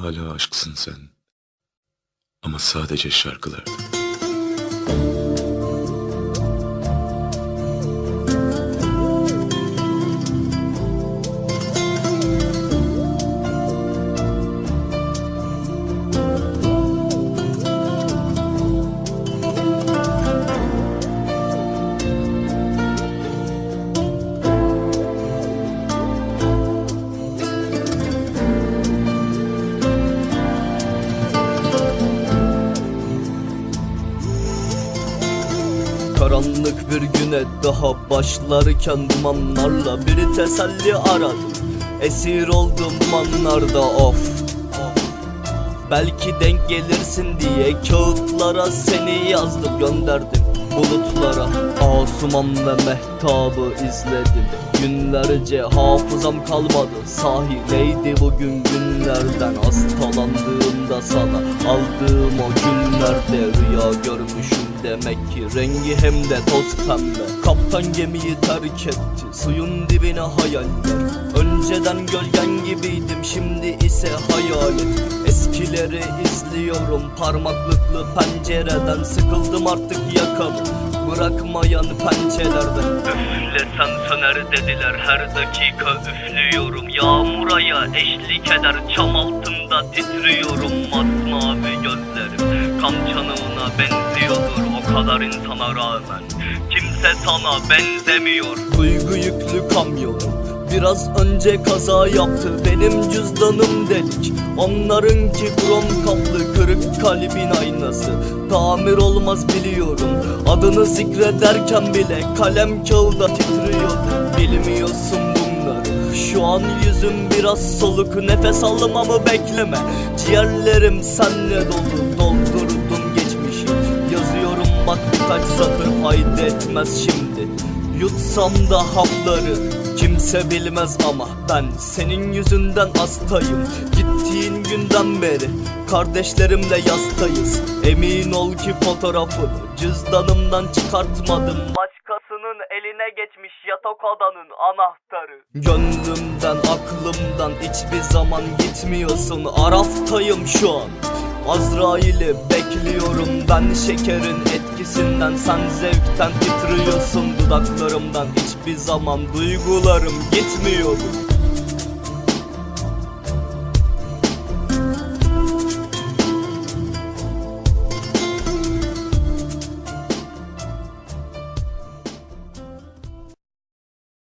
Hala aşksın sen. Ama sadece şarkılarda. Karanlık bir güne daha başlarken dumanlarla bir teselli aradım Esir oldum manlarda of. Belki denk gelirsin diye kağıtlara seni yazdım gönderdim bulutlara. Asuman ve mehtabı izledim. Günlerce hafızam kalmadı Sahi neydi bugün günlerden? Hastalandığımda sana aldığım o günlerde Rüya görmüşüm demek ki. Rengi hem de toz pembe. Kaptan gemiyi terk etti Suyun dibine hayaller Önceden gölgen gibiydim şimdi ise hayalet Eskileri izliyorum parmaklıklı pencereden. Sıkıldım artık yakamı bırakmayan pençelerden. Üflesen söner dediler her dakika üflüyorum. Yağmura ya eşlik eder çam altında titriyorum kan çanağına benziyordur o kadar insana rağmen. Kimse sana benzemiyor. Duygu yüklü kamyonum Biraz önce kaza yaptı. Benim cüzdanım delik Onlarınki krom kaplı kırık kalbin aynası. Tamir olmaz biliyorum Adını zikrederken bile kalem kağıda titriyordu Bilmiyorsun bunları Şu an yüzüm biraz soluk. Nefes almamı bekleme Ciğerlerim senle dolu. Geçmişi Bak birkaç satır fayda etmez şimdi. Yutsam da hapları Kimse bilmez ama ben senin yüzünden hastayım. Gittiğin günden beri kardeşlerimle yastayız. Emin ol ki fotoğrafını cüzdanımdan çıkartmadım. Başkasının eline geçmiş yatak odanın anahtarı. Gönlümden aklımdan hiçbir zaman gitmiyorsun. Araftayım şu an Azrail'i bekliyorum ben şekerin etkisinden Sen zevkten titriyorsun dudaklarımdan. Hiçbir zaman duygularım gitmiyordu